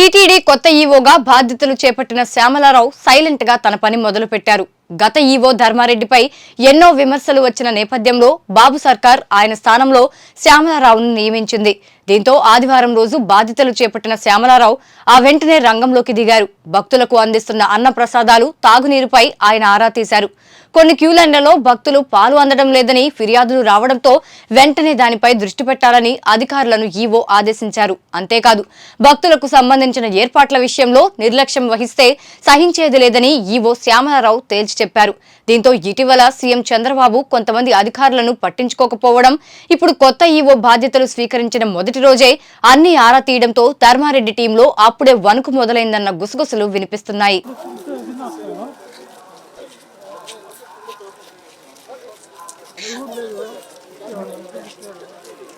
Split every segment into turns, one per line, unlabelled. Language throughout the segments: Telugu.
టీటీడీ కొత్త ఈవోగా బాధ్యతలు చేపట్టిన శ్యామలారావు సైలెంట్గా తన పని మొదలుపెట్టారు. గత ఈవో ధర్మారెడ్డిపై ఎన్నో విమర్శలు వచ్చిన నేపథ్యంలో బాబు సర్కార్ ఆయన స్థానంలో శ్యామలారావును నియమించింది. దీంతో ఆదివారం రోజు బాధ్యతలు చేపట్టిన శ్యామలారావు ఆ వెంటనే రంగంలోకి దిగారు. భక్తులకు అందిస్తున్న అన్న ప్రసాదాలు తాగునీరుపై ఆయన ఆరా తీశారు. కొన్ని క్యూలైన్లలో భక్తులు పాలు అందడం లేదని ఫిర్యాదులు రావడంతో వెంటనే దానిపై దృష్టి పెట్టాలని అధికారులను ఈవో ఆదేశించారు. అంతేకాదు భక్తులకు సంబంధించిన ఏర్పాట్ల విషయంలో నిర్లక్ష్యం వహిస్తే సహించేది లేదని ఈవో శ్యామలరావు తేల్చి చెప్పారు. దీంతో ఇటీవల సీఎం చంద్రబాబు కొంతమంది అధికారులను పట్టించుకోకపోవడం ఇప్పుడు కొత్త ఈవో బాధ్యతలు స్వీకరించిన మొదటి రోజే అన్ని ఆరా తీయడంతో ధర్మారెడ్డి టీంలో అప్పుడే వణుకు మొదలైందన్న గుసగుసలు వినిపిస్తున్నాయి.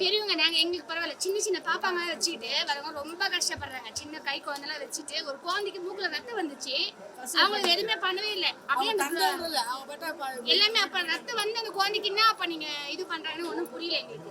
பெரியவங்க நாங்க எங்களுக்கு பரவாயில்ல. சின்ன சின்ன பாப்பாங்க வச்சுக்கிட்டு வரவங்க ரொம்ப கஷ்டப்படுறாங்க. சின்ன கை குழந்தைலாம் வச்சுட்டு ஒரு குழந்தைக்கு மூக்குல ரத்தம் வந்துச்சு. அவங்க எதுவுமே பண்ணவே இல்லை. அப்படியே எல்லாமே அப்ப ரத்தம் வந்து அந்த குழந்தைக்கு என்ன அப்ப நீங்க இது பண்றாங்கன்னு ஒண்ணும் புரியல எங்களுக்கு.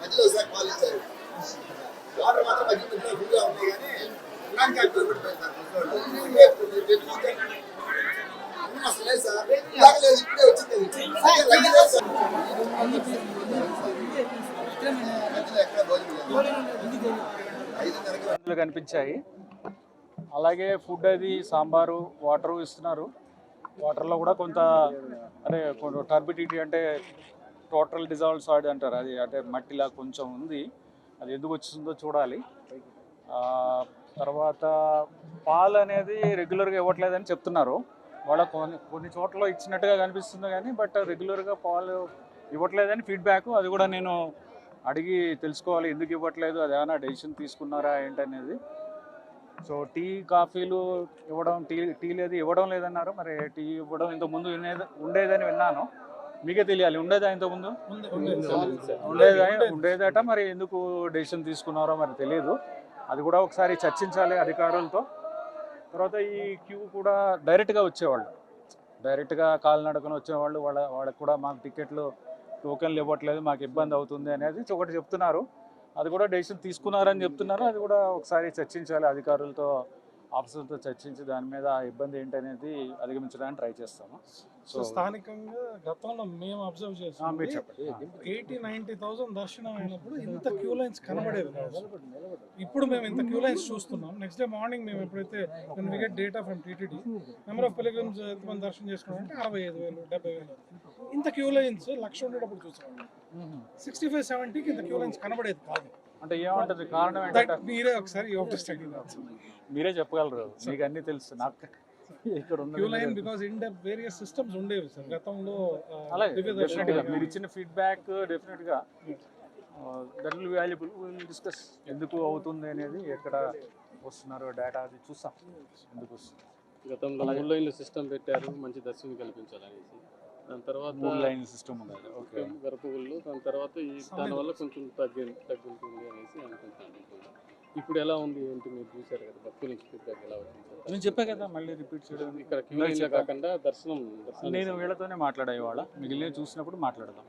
మధ్యలో వాటర్ మాత్రం మధ్య మధ్యలో ఫుల్గా కానీ ఇలాంటి అసలు లేదు సార్ లేదు ఇప్పుడే వచ్చింది
కనిపించాయి. అలాగే ఫుడ్ అది సాంబారు వాటర్ ఇస్తున్నారు. వాటర్లో కూడా కొంత అరే టర్బిడిటీ అంటే టోటల్ డిజాల్వ్ సాయిడ్ అంటారు. అది అంటే మట్టిలా కొంచెం ఉంది. అది ఎందుకు వచ్చిందో చూడాలి. తర్వాత పాలు అనేది రెగ్యులర్గా ఇవ్వట్లేదని చెప్తున్నారు. వాళ్ళ కొన్ని కొన్ని చోట్ల ఇచ్చినట్టుగా కనిపిస్తుంది కానీ బట్ రెగ్యులర్గా పాలు ఇవ్వట్లేదని ఫీడ్బ్యాక్ అది కూడా నేను అడిగి తెలుసుకోవాలి. ఎందుకు ఇవ్వట్లేదు? అది ఏమైనా డెసిషన్ తీసుకున్నారా ఏంటనేది. సో టీ కాఫీలు ఇవ్వడం టీ టీలు అది ఇవ్వడం లేదన్నారు. మరి టీ ఇవ్వడం ఇంత ముందు ఉండేదని విన్నాను. మీకే తెలియాలి ఉండేదా ఇంత ముందు? ఉండేదా? ఉండేదట. మరి ఎందుకు డెసిషన్ తీసుకున్నారో మరి తెలియదు అది కూడా ఒకసారి చర్చించాలి అధికారులతో. తర్వాత ఈ క్యూ కూడా డైరెక్ట్గా వచ్చేవాళ్ళు. డైరెక్ట్గా కాలినడకన వచ్చేవాళ్ళు. వాళ్ళ వాళ్ళకి కూడా మాకు టికెట్లు టోకెన్లు ఇవ్వట్లేదు మాకు ఇబ్బంది అవుతుంది అనేది ఒకటి చెప్తున్నారు. అది కూడా డెసిషన్ తీసుకున్నారని చెప్తున్నారు. అది కూడా ఒకసారి చర్చించాలి అధికారులతో. ఆఫీసర్లతో చర్చించి దాని మీద ఆ ఇబ్బంది ఏంటనేది అధిగమించడానికి ట్రై చేస్తాము.
సో స్థానికంగా గతంలో మేము అబ్జర్వ్
ఆ, మీరు
చేసాం
చెప్పండి.
ఎయిటీ నైన్టీ థౌసండ్ దర్శనం అయినప్పుడు ఇంత క్యూ లైన్స్ కనబడేది కాదు. ఇప్పుడు మేము ఇంత క్యూ లైన్స్ చూస్తున్నాం. నెక్స్ట్ డే మార్నింగ్ మేము ఎప్పుడైతే we get data from TTD number of pilgrims ఎంతమంది దర్శనం చేసుకున్నారంటే అరవై ఐదు వేలు డెబ్బై వేలు. ఇంత క్యూ లైన్స్ లక్ష ఉండేటప్పుడు చూసాం సిక్స్టీ ఫైవ్ సెవెంటీకి ఇంత క్యూ లైన్స్ కనబడేది కాదు.
అంటే ఏమంటది? కారణం ఏంటంటే
మీరే ఒకసారి యూ టు స్టడీ
మీరే చెప్పగలరు. మీకు అన్ని తెలుసు. నాకు ఇక్కడ
క్యూ
ఉన్నది
line because in depth various systems ఉండేవి సార్. గతంలో ఆ,
అలాగే.
డెఫినెట్గా.
మీరు ఇచ్చిన ఫీడ్బ్యాక్ డెఫినెట్గా. That will valuable will discuss ఎందుకు అవుతుంది అనేది ఎక్కడ వస్తున్నారు డేటా అది చూస్తాం. ఎందుకు వస్తుంది.
గతంలో మూడు లైన్ల సిస్టమ్ పెట్టారు. మంచి దర్శనం కల్పించాలనేసి. దాని తర్వాత
మూడు లైన్ సిస్టమ్ ఉంది ఓకే.
గర్భగుళ్ళు దాని తర్వాత ఈ దానివల్ల కొంచెం తగ్గి తగ్గుతుంది అనేసి అనుకుంటున్నాను ఇప్పుడు ఎలా ఉంది ఏంటి మీరు చూశారు కదా భక్తుల నుంచి ఫీడ్బ్యాక్ ఎలా వచ్చింది?
నేను చెప్పా కదా మళ్ళీ రిపీట్ చేయడం.
ఇక్కడ కాకుండా దర్శనం దర్శనం
నేను వీళ్ళతోనే మాట్లాడా ఇవాళ? మిగిలిన చూసినప్పుడు మాట్లాడదాం.